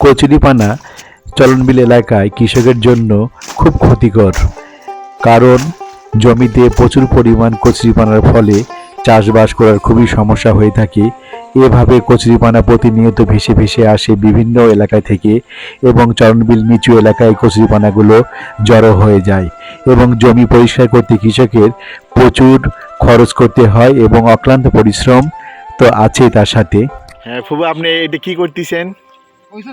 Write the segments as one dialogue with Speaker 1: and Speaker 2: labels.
Speaker 1: কচুরিপানা চলনবিল এলাকায় কৃষকের জন্য খুব ক্ষতিকর। কারণ জমিতে প্রচুর পরিমাণ কচুরিপানার ফলে চাষবাস করার খুবই সমস্যা হয়ে থাকে। এভাবে কচুরিপানা প্রতিনিয়ত ভেসে ভেসে আসে বিভিন্ন এলাকা থেকে এবং চরণবিল নিচু এলাকায় কচুরিপানাগুলো জড়ো হয়ে যায় এবং জমি পরিষ্কার করতে কৃষকের প্রচুর খরচ করতে হয় এবং অক্লান্ত পরিশ্রম তো আছে তার সাথে।
Speaker 2: হ্যাঁ ফুবু আপনি এটা কি করতেছেন?
Speaker 3: পয়সা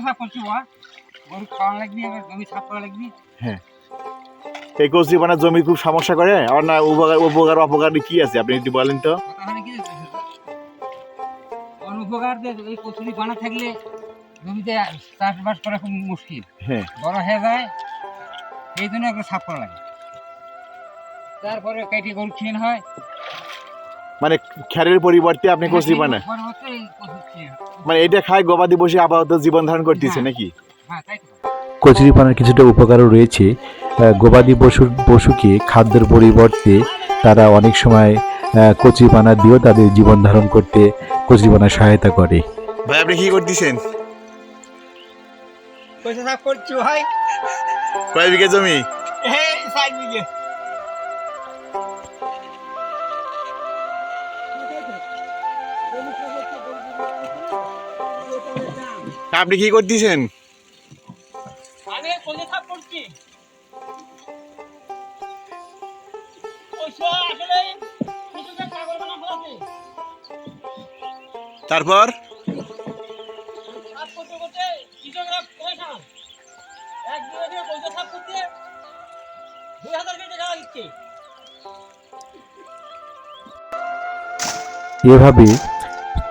Speaker 2: এই কচুরিপানা জমি খুব সমস্যা করে? আর না উপকার উপকার অপকার কি আছে? আপনি একটু বলেন তো।
Speaker 3: অনুপকার এই কচুরি বানা থাকলে জমিতে চাষবাস করা খুব মুশকিল।
Speaker 2: হ্যাঁ।
Speaker 3: বড় হয়ে যায় এই জন্য একটু সাফ করা লাগে। তারপরে কেটে গরু খেয়ে হয়।
Speaker 2: মানে খ্যারের পরিবর্তে আপনি
Speaker 3: পরিবর্তে কচুরি খেয়ে
Speaker 2: মানে এটা খায় গবাদি বসে আপাতত জীবন ধারণ করতেছে
Speaker 3: হ্যাঁ।
Speaker 2: নাকি?
Speaker 3: হ্যাঁ তাই তো।
Speaker 1: কচুরিপানার কিছুটা উপকারও রয়েছে। গবাদি পশুর পশুকে খাদ্যের পরিবর্তে তারা অনেক সময় কচুরিপানা দিয়েও তাদের জীবন ধারণ করতে কচুরিপানা সহায়তা করে।
Speaker 2: ভাই আপনি কি করতেছেন? কয় বিঘা জমি? আপনি কি করতেছেন?
Speaker 3: দিচ্ছে
Speaker 1: এভাবে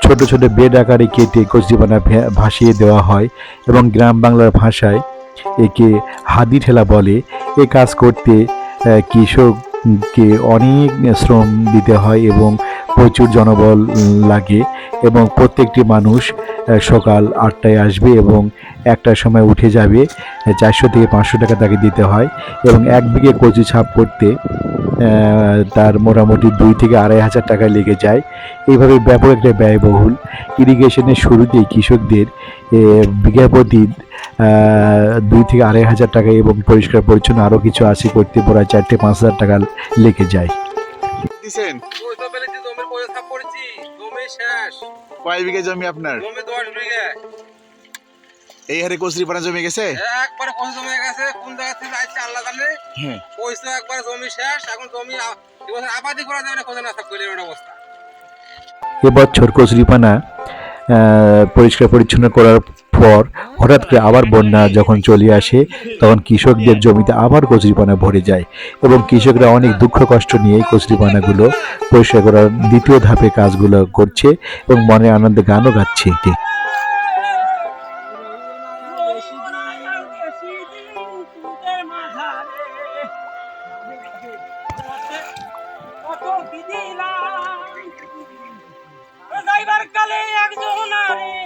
Speaker 1: ছোট ছোট বেড আকারে কেটে কচুরিপানা ভাসিয়ে দেওয়া হয় এবং গ্রাম বাংলার ভাষায় একে হাদি ঠেলা বলে। এ কাজ করতে আহ, কৃষককে অনেক শ্রম দিতে হয় এবং প্রচুর জনবল লাগে এবং প্রত্যেকটি মানুষ সকাল আটটায় আসবে এবং একটার সময় উঠে যাবে। চারশো থেকে পাঁচশো টাকা তাকে দিতে হয় এবং এক বিঘে কচু ছাপ করতে তার মোটামুটি দুই থেকে আড়াই হাজার টাকা লেগে যায়। এইভাবে ব্যাপক একটা ব্যয়বহুল। ইরিগেশনের শুরুতেই কৃষকদের বিঘা প্রতি দুই থেকে আড়াই হাজার টাকা এবং পরিষ্কার পরিচ্ছন্ন আরও কিছু আছে করতে, প্রায় চারটে পাঁচ হাজার টাকা লেগে যায়।
Speaker 3: শেষ।
Speaker 2: কয় বিঘা জমি আপনার?
Speaker 3: জমি দশ বিঘে।
Speaker 2: এই হারে জমি গেছে?
Speaker 3: একবারে পয়সা জমে গেছে কোন জায়গা থেকে আসছে আল্লাহ জানে।
Speaker 2: হ্যাঁ।
Speaker 3: পয়সা একবার জমি শেষ এখন জমি এবছর আবাদি করা যাবে না কোথাও না এমন অবস্থা।
Speaker 1: এবছর কচুরিপানা আহ, পরিষ্কার পরিচ্ছন্ন করার পর হঠাৎ করে আবার বন্যা যখন চলে আসে, তখন কৃষকদের জমিতে আবার কচুরিপানা ভরে যায় এবং কৃষকরা অনেক দুঃখ কষ্ট নিয়ে কচুরিপানাগুলো পরিষ্কার করার দ্বিতীয় ধাপে কাজগুলো করছে এবং মনে আনন্দে গানও গাচ্ছে
Speaker 3: কালে একজন